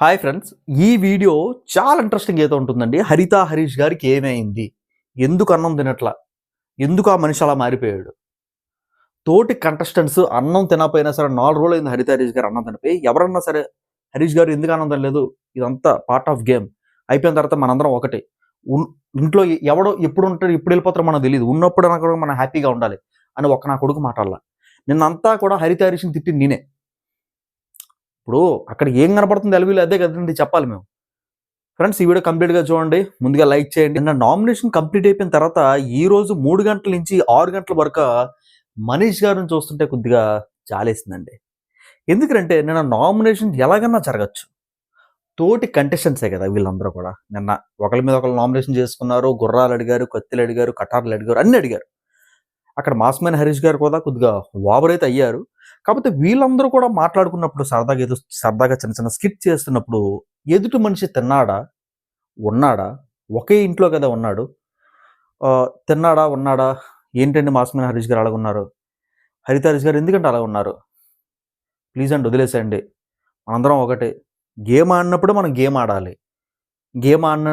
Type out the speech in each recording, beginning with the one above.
Hi friends ఈ video చాలా interesting అయితే ఉంటుందండి. హరిత హరీష్ గారికి ఏమైంది? ఎందుకు అన్నం తినట్లా? ఎందుకు ఆ మనిషి అలా మారిపోయాడు? తోటి కంటెస్టెంట్స్ అన్నం తినకపోయినా సరే నాలుగు రోజులు అయింది హరిత హరీష్ గారు అన్నం తినపోయి ఎవరన్నా సరే హరీష్ గారు ఎందుకు అన్నం తినలేదు? ఇదంతా పార్ట్ ఆఫ్ గేమ్ అయిపోయిన తర్వాత మనందరం ఒకటే. ఇంట్లో ఎవడో ఎప్పుడు ఉంటాడు ఎప్పుడు వెళ్ళిపోతారో మనకు తెలియదు ఉన్నప్పుడు నాకు కూడా మనం హ్యాపీగా ఉండాలి అని ఒక నా కొడుకు మాట్లాడాల నిన్నంతా కూడా హరిత హరీష్ని తిట్టి నేనే. ఇప్పుడు అక్కడ ఏం కనపడుతుంది ఎలవీలు అదే కదండి చెప్పాలి మేము. ఫ్రెండ్స్ ఈ వీడియో కంప్లీట్గా చూడండి. ముందుగా లైక్ చేయండి. నిన్న నామినేషన్ కంప్లీట్ అయిపోయిన తర్వాత ఈ రోజు మూడు గంటల నుంచి ఆరు గంటల వరకు మనీష్ గారిని చూస్తుంటే కొద్దిగా జాలేసిందండి. ఎందుకంటే నిన్న నామినేషన్ ఎలాగన్నా జరగచ్చు. తోటి కంటెస్టెంట్సే కదా వీళ్ళందరూ కూడా. నిన్న ఒకరి మీద ఒకరు నామినేషన్ చేసుకున్నారు గుర్రాలు అడిగారు కత్తిలు అడిగారు కటార్లు అడిగారు అన్ని అడిగారు. అక్కడ మాస్మైన హరీష్ గారు కూడా కొద్దిగా ఓవర్ అయితే అయ్యారు. కాకపోతే వీళ్ళందరూ కూడా మాట్లాడుకున్నప్పుడు సరదాగా ఏదో సరదాగా చిన్న చిన్న స్కిట్ చేస్తున్నప్పుడు ఎదుటి మనిషి తిన్నాడా? ఉన్నాడా? ఒకే ఇంట్లో కదా ఉన్నాడు. తిన్నాడా? ఉన్నాడా? ఏంటండి మాస్మైన హరీష్ గారు అలాగ ఉన్నారు హరిత హరీష్ గారు ఎందుకంటే అలా ఉన్నారు? ప్లీజ్ అండి వదిలేసేయండి. మనందరం ఒకటే. గేమ్ ఆడినప్పుడు మనం గేమ్ ఆడాలి. గేమ్ ఆడిన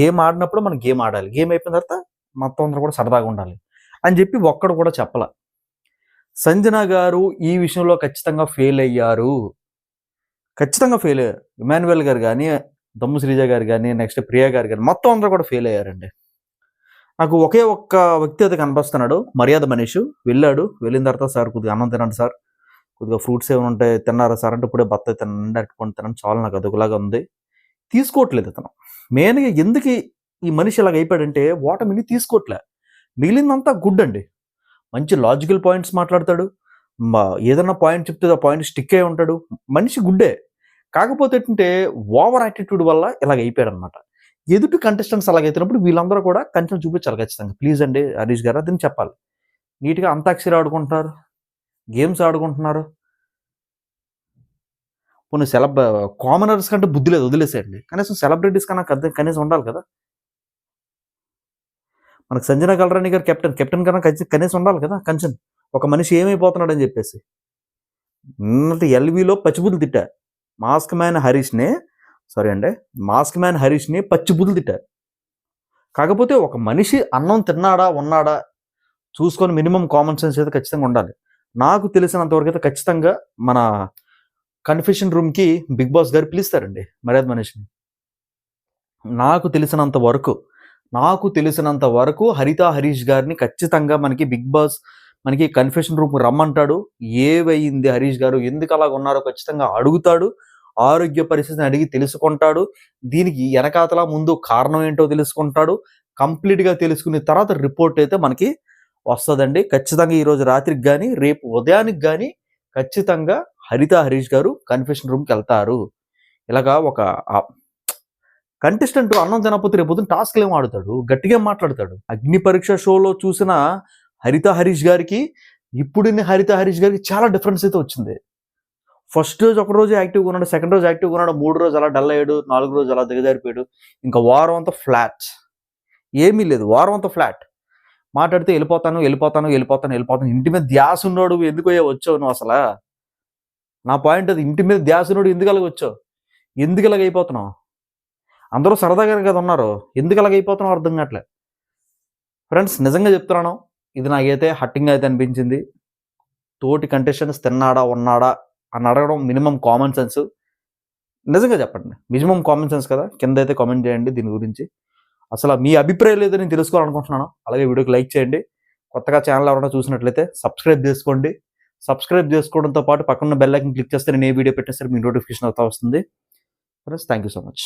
గేమ్ ఆడినప్పుడు మనం గేమ్ ఆడాలి. గేమ్ అయిపోయిన తర్వాత మొత్తం అందరూ కూడా సరదాగా ఉండాలి. అని చెప్పి ఒక్కడు కూడా చెప్పల. సంజన గారు ఈ విషయంలో ఖచ్చితంగా ఫెయిల్ అయ్యారు. ఖచ్చితంగా ఫెయిల్ అయ్యారు. ఇమాన్యువల్ గారు కానీ దమ్ము శ్రీజ గారు కానీ నెక్స్ట్ ప్రియా గారు కానీ మొత్తం అందరూ కూడా ఫెయిల్ అయ్యారండి. నాకు ఒకే ఒక్క వ్యక్తి అయితే కనిపిస్తున్నాడు మర్యాద మనీష్. వెళ్ళాడు. వెళ్ళిన తర్వాత సార్ కొద్దిగా అన్నం తినండి సార్. కొద్దిగా ఫ్రూట్స్ ఏమైనా ఉంటే తిన్నారా సార్ అంటే ఇప్పుడే బత్త తినండి అట్టుకొని తినండి. చాలా నాకు అదొకలాగా ఉంది. తీసుకోవట్లేదు అతను. మెయిన్గా ఎందుకు ఈ- ఈ మనిషి ఇలాగ అయిపోయాడంటే ఓటమిని తీసుకోవట్లే. మిగిలిందంతా గుడ్ అండి. మంచి లాజికల్ పాయింట్స్ మాట్లాడతాడు. మా ఏదన్నా పాయింట్ చెప్తే ఆ పాయింట్ స్టిక్ అయి ఉంటాడు. మనిషి గుడ్డే. కాకపోతే ఏంటంటే ఓవర్ యాటిట్యూడ్ వల్ల ఇలాగ అయిపోయాడు అనమాట ఎదుటి కంటెస్టెంట్స్ అలాగైతున్నప్పుడు వీళ్ళందరూ కూడా కంచెం చూపించాలి ఖచ్చితంగా. ప్లీజ్ అండి హరీష్ గారు అదని చెప్పాలి. నీట్గా అంతాక్షరి ఆడుకుంటున్నారు. గేమ్స్ ఆడుకుంటున్నారు. కొన్ని సెలబ్ కామనర్స్ కంటే బుద్ధి లేదు వదిలేసేయండి. కనీసం సెలబ్రిటీస్ కన్నా కనీసం ఉండాలి కదా. మనకు సంజన కలరాణి గారు కెప్టెన్ కెప్టెన్ కన్నా కనీసం- ఉండాలి కదా కంచెన్. ఒక మనిషి ఏమైపోతున్నాడని చెప్పేసి. నిన్నటి ఎల్వీలో పచ్చిబుద్ధులు తిట్టా మాస్క్ మ్యాన్ హరీష్ని సారీ అండి మాస్క్ మ్యాన్ హరీష్ని పచ్చిబుద్ధులు తిట్టా కాకపోతే ఒక మనిషి అన్నం తిన్నాడా ఉన్నాడా చూసుకొని మినిమం కామన్ సెన్స్ అయితే ఖచ్చితంగా ఉండాలి. నాకు తెలిసినంతవరకు అయితే ఖచ్చితంగా మన కన్ఫెషన్ రూమ్కి బిగ్ బాస్ గారు పిలుస్తారండి మర్యాద మనిషిని. నాకు తెలిసినంత వరకు నాకు తెలిసినంత వరకు హరిత హరీష్ గారిని ఖచ్చితంగా మనకి బిగ్ బాస్ మనకి కన్ఫెషన్ రూమ్ రమ్మంటాడు. ఏవైంది హరీష్ గారు? ఎందుకు అలాగ ఉన్నారో ఖచ్చితంగా అడుగుతాడు. ఆరోగ్య పరిస్థితిని అడిగి తెలుసుకుంటాడు. దీనికి వెనకాతల ముందు కారణం ఏంటో తెలుసుకుంటాడు. కంప్లీట్గా తెలుసుకున్న తర్వాత రిపోర్ట్ అయితే మనకి వస్తుందండి. ఖచ్చితంగా ఈరోజు రాత్రికి కానీ రేపు ఉదయానికి కానీ ఖచ్చితంగా హరిత హరీష్ గారు కన్ఫెషన్ రూమ్కి వెళ్తారు. ఇలాగా ఒక కంటెస్టెంట్ అన్నం తినకపోతే రేపు టాస్క్లు ఏం ఆడుతాడు? గట్టిగా మాట్లాడతాడు. అగ్ని పరీక్ష షోలో చూసిన హరిత హరీష్ గారికి ఇప్పుడున్న హరిత హరీష్ గారికి చాలా డిఫరెన్స్ అయితే వచ్చింది. ఫస్ట్ రోజు ఒక రోజు యాక్టివ్గా ఉన్నాడు సెకండ్ రోజు యాక్టివ్గా ఉన్నాడు మూడు రోజు అలా డల్ అయ్యాడు నాలుగు రోజు అలా దిగజారిపోయాడు. ఇంకా వారం అంతా ఫ్లాట్ ఏమీ లేదు వారం అంతా ఫ్లాట్ మాట్లాడితే వెళ్ళిపోతాను వెళ్ళిపోతాను వెళ్ళిపోతాను వెళ్ళిపోతాను. ఇంటి మీద ధ్యాస ఉన్నాడు ఎందుకు అయ్యా వచ్చావు నువ్వు అసలు? నా పాయింట్ అది ఇంటి మీద ధ్యాస ఉన్నాడు ఎందుకు అలాగ వచ్చావు? ఎందుకు ఇలాగ అయిపోతున్నావు? అందరూ సరదాగానే కదా ఉన్నారు. ఎందుకు అలాగ అయిపోతున్నావు అర్థం కావట్లే. ఫ్రెండ్స్ నిజంగా చెప్తున్నాను ఇది నాకైతే హట్టింగ్ అయితే అనిపించింది. తోటి కంటెస్టెంట్స్ తిన్నాడా ఉన్నాడా అని అడగడం మినిమం కామన్ సెన్స్ నిజంగా చెప్పండి మినిమం కామన్ సెన్స్ కదా. కింద అయితే కామెంట్ చేయండి దీని గురించి. అసలు మీ అభిప్రాయం లేదో నేను తెలుసుకోవాలనుకుంటున్నాను అలాగే వీడియోకి లైక్ చేయండి. కొత్తగా ఛానల్ ఎవరైనా చూసినట్లయితే సబ్స్క్రైబ్ చేసుకోండి. సబ్స్క్రైబ్ చేసుకోవడంతో పాటు పక్కన బెల్ ఐకన్ క్లిక్ చేస్తే నేను ఏ వీడియో పెట్టినా సరే మీ నోటిఫికేషన్ అవుతా వస్తుంది. Friends thank you so much